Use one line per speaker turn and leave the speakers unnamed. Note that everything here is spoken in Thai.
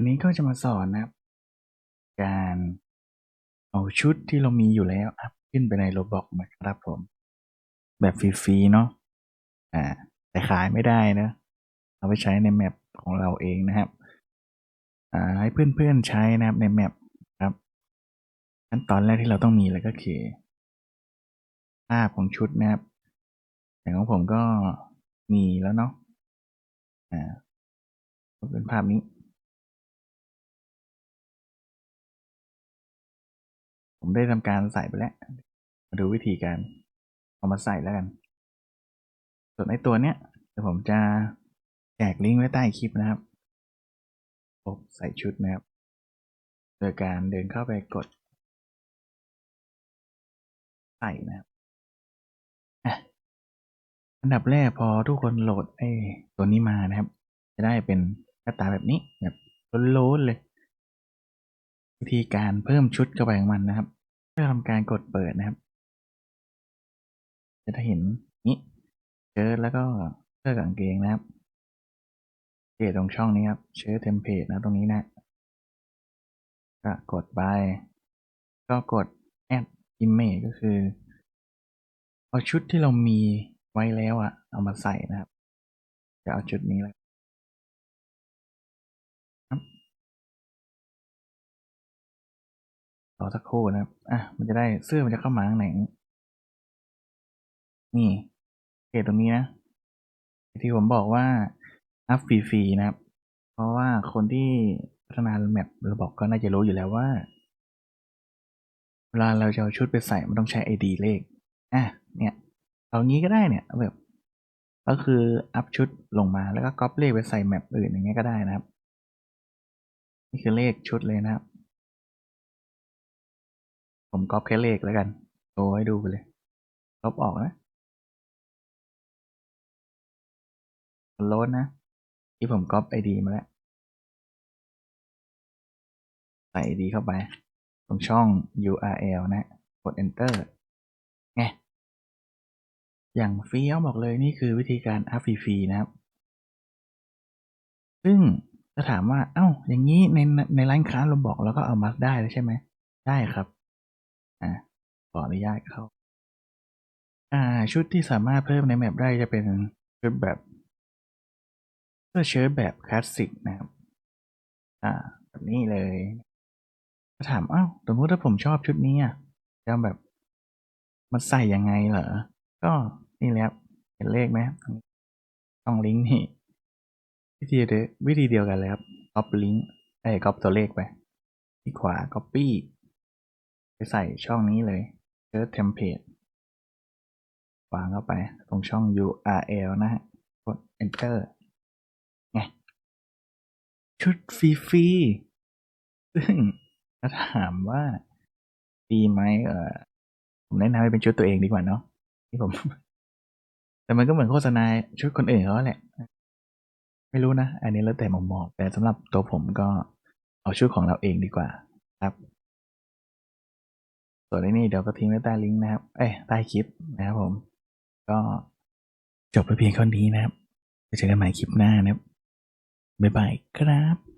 วันนี้ก็จะมาสอนนะครับ การเอาชุดที่เรามีอยู่แล้วอัพขึ้นไปในโรบอกนะครับผม แบบฟรีๆเนาะอ่าแต่ขายไม่ได้นะเอาไปใช้ในแมปของเราเองนะครับอ่าให้เพื่อนๆใช้นะครับในแมปครับขั้นตอนแรกที่เราต้องมีเลยก็คือภาพของชุดนะครับอย่างของผมก็มีแล้วเนาะอ่าเป็นภาพนี้ ผมได้ทำการใส่ไปแล้ว มาดูวิธีการเอามาใส่แล้วกัน ส่วนไอ้ตัวเนี้ยเดี๋ยวผมจะแจกลิงก์ไว้ใต้คลิปนะครับผมใส่ชุดนะครับ โดยการเดินเข้าไปกด ใส่นะครับอันดับแรกพอทุกคนโหลดไอ้ตัวนี้มานะครับ จะได้เป็นหน้าตาแบบนี้แบบโล้นเลย วิธีการเพิ่มชุดเข้าไปของมันนะครับเพื่อทำการกดเปิดนะครับ จะได้เห็นนี้เชิ้ตแล้วก็เสื้อกางเกงนะครับเกตตรงช่องนี้ครับเชิ้ตเทมเพลตนะตรงนี้นะก็กดไปก็กด add image ก็คือ เอาชุดที่เรามีไว้แล้วอะเอามาใส่นะครับ จะเอาชุดนี้แหละ รอสักครู่นะครับ อะ มันจะได้เสื้อมันจะเข้ามาข้างไหน นี่เกตตรงนี้นะที่ผมบอกว่าอัพฟรีๆนะครับ เพราะว่าคนที่พัฒนาแมประบอกก็น่าจะรู้อยู่แล้วว่า เวลาเราจะเอาชุดไปใส่มันต้องใช้ ID เลข อะ เนี่ยเอางี้ก็ได้เนี่ยแบบก็คืออัพชุดลงมาแล้วก็ก๊อปเลขไปใส่แมปอื่นอย่างเงี้ยก็ได้นะครับ นี่คือเลขชุดเลยนะครับ ผมก๊อปแค่เลขแล้วกันโชว์ให้ดูไปเลยลบออกนะโลดนะ ที่ผมก๊อปไอดีมาแล้ว ใส่ ID เข้าไป ตรงช่อง URL นะ กด enter ไงอย่างฟรีเอาบอกเลยนี่คือวิธีการอัพฟรีนะครับ ซึ่งจะถามว่า เอ้า อย่างนี้ในในร้านค้าเราบอกแล้วก็เอามาได้แล้วใช่ไหม ได้ครับ อ่าขออนุญาตเข้า อ่า ชุดที่สามารถเพิ่มในแมปได้จะเป็นชุดแบบเสื้อเชิ้ตแบบคลาสสิกนะครับ อ่า แบบนี้เลยถามเอ้าสมมติถ้าผมชอบชุดนี้อะจะแบบมันใส่ยังไงเหรอ ก็นี่แหละครับเห็นเลขไหมต้องลิงก์นี่วิธีเดียววิธีเดียวกันเลยครับก๊อปลิงก์ไอ้ก๊อปตัวเลขไปที่ขวา copy ไป ใส่ช่องนี้เลย Search Template วางเข้าไปตรงช่อง URL นะฮะ กด Enter ไงชุดฟรีๆซึ่งถ้าถามว่าฟรีไหมเออผมแนะนำให้เป็นชุดตัวเองดีกว่าเนาะที่ผม แต่มันก็เหมือนโฆษณาชุดคนอื่นเขาแหละ ไม่รู้นะ อันนี้แล้วแต่มุมมองแต่สำหรับตัวผมก็เอาชุดของเราเองดีกว่าครับ ส่วนนี้เดี๋ยวก็ทิ้งไว้ใต้ลิงก์นะครับ เอ้ยใต้คลิปนะครับผม ก็จบไปเพียงเท่านี้นะครับไปเจอกันใหม่คลิปหน้านะครับบ๊ายบายครับ